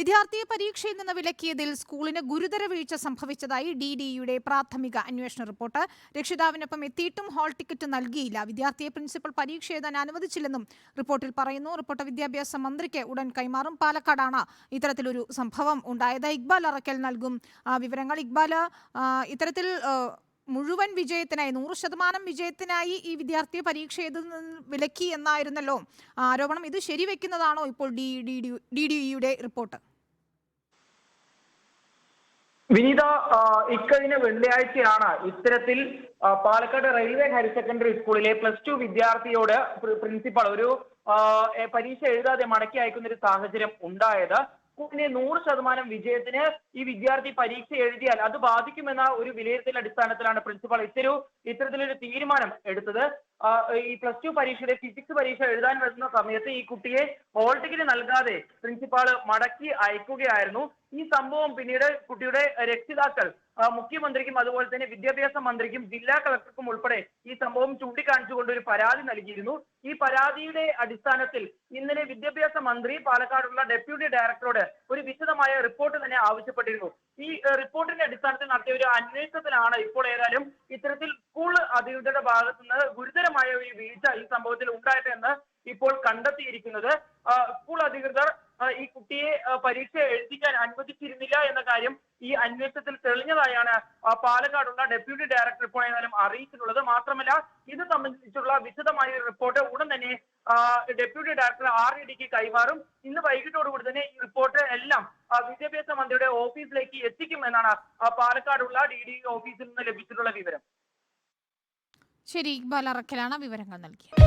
വിദ്യാർത്ഥിയെ പരീക്ഷയിൽ നിന്ന് വിലക്കിയതിൽ സ്കൂളിന് ഗുരുതര വീഴ്ച സംഭവിച്ചതായി ഡി യുടെ പ്രാഥമിക അന്വേഷണ റിപ്പോർട്ട്. രക്ഷിതാവിനൊപ്പം എത്തിയിട്ടും ഹാൾ ടിക്കറ്റ് നൽകിയില്ല. വിദ്യാർത്ഥിയെ പ്രിൻസിപ്പൽ പരീക്ഷ എഴുതാൻ അനുവദിച്ചില്ലെന്നും റിപ്പോർട്ടിൽ പറയുന്നു. റിപ്പോർട്ട് വിദ്യാഭ്യാസ മന്ത്രിക്ക് ഉടൻ കൈമാറും. പാലക്കാടാണ് ഇത്തരത്തിലൊരു സംഭവം ഉണ്ടായത്. ഇക്ബാൽ അറക്കൽ നൽകും. വിവരങ്ങൾ. ഇക്ബാൽ ഇത്തരത്തിൽ മുഴുവൻ വിജയത്തിനായി നൂറ് ശതമാനം വിജയത്തിനായി ഈ വിദ്യാർത്ഥിയെ പരീക്ഷ എഴുതുന്ന വിലക്കി എന്നായിരുന്നല്ലോ ആരോപണം. ഇത് ശരിവെക്കുന്നതാണോ ഇപ്പോൾ ഡി ഡി ഡി ഡി ഇയുടെ റിപ്പോർട്ട്? വിനീത ഇക്കഴിഞ്ഞ വെള്ളിയാഴ്ചയാണ് ഇത്തരത്തിൽ പാലക്കാട് റെയിൽവേ ഹയർ സെക്കൻഡറി സ്കൂളിലെ പ്ലസ് ടു വിദ്യാർത്ഥിയോട് പ്രി- പ്രിൻസിപ്പൾ ഒരു പരീക്ഷ എഴുതാതെ മടക്കി അയക്കുന്ന ഒരു സാഹചര്യം ഉണ്ടായത് സ്കൂളിനെ നൂറ് ശതമാനം വിജയത്തിന് ഈ വിദ്യാർത്ഥി പരീക്ഷ എഴുതിയാൽ അത് ബാധിക്കുമെന്ന ഒരു വിലയിരുത്തൽ അടിസ്ഥാനത്തിലാണ് പ്രിൻസിപ്പൾ ഇത്തരം ഇത്തരത്തിലൊരു തീരുമാനം എടുത്തത്. ഈ പ്ലസ് ടു പരീക്ഷയുടെ ഫിസിക്സ് പരീക്ഷ എഴുതാൻ വരുന്ന സമയത്ത് ഈ കുട്ടിയെ ഹോൾ ടിക്കറ്റ് നൽകാതെ പ്രിൻസിപ്പാൾ മടക്കി അയക്കുകയായിരുന്നു. ഈ സംഭവം പിന്നീട് കുട്ടിയുടെ രക്ഷിതാക്കൾ മുഖ്യമന്ത്രിക്കും അതുപോലെ തന്നെ വിദ്യാഭ്യാസ മന്ത്രിക്കും ജില്ലാ കളക്ടർക്കും ഉൾപ്പെടെ ഈ സംഭവം ചൂണ്ടിക്കാണിച്ചുകൊണ്ട് ഒരു പരാതി നൽകിയിരുന്നു. ഈ പരാതിയുടെ അടിസ്ഥാനത്തിൽ ഇന്നലെ വിദ്യാഭ്യാസ മന്ത്രി പാലക്കാടുള്ള ഡെപ്യൂട്ടി ഡയറക്ടറോട് ഒരു വിശദമായ റിപ്പോർട്ട് തന്നെ ആവശ്യപ്പെട്ടിരുന്നു. ഈ റിപ്പോർട്ടിന്റെ അടിസ്ഥാനത്തിൽ നടത്തിയ ഒരു അന്വേഷണത്തിലാണ് ഇപ്പോൾ ഏതായാലും ഇത്തരത്തിൽ സ്കൂൾ അധികൃതരുടെ ഭാഗത്തു നിന്ന് ഗുരുതരമായ ഒരു വീഴ്ച ഈ സംഭവത്തിൽ ഉണ്ടായിട്ടെന്ന് ഇപ്പോൾ കണ്ടെത്തിയിരിക്കുന്നത്. സ്കൂൾ അധികൃതർ ഈ കുട്ടിയെ പരീക്ഷ എഴുതിക്കാൻ അനുവദിച്ചിരുന്നില്ല എന്ന കാര്യം ഈ അന്വേഷണത്തിൽ തെളിഞ്ഞതായാണ്. പാലക്കാടുള്ള ഡെപ്യൂട്ടി ഡയറക്ടർ ഇപ്പോൾ ഏതായാലും അറിയിച്ചിട്ടുള്ളത്. മാത്രമല്ല ഇത് സംബന്ധിച്ചുള്ള വിശദമായ റിപ്പോർട്ട് ഉടൻ തന്നെ ഡെപ്യൂട്ടി ഡയറക്ടർ ആർ ഇ ഡിക്ക് കൈമാറും. ഇന്ന് വൈകിട്ടോടുകൂടി തന്നെ ഈ റിപ്പോർട്ട് എല്ലാം വിദ്യാഭ്യാസ മന്ത്രിയുടെ ഓഫീസിലേക്ക് എത്തിക്കും എന്നാണ് പാലക്കാടുള്ള ഡി ഡി ഓഫീസിൽ നിന്ന് ലഭിച്ചിട്ടുള്ള വിവരം. ശരി ഇക്ബാൽ അറക്കലാണ് വിവരങ്ങൾ നൽകിയത്.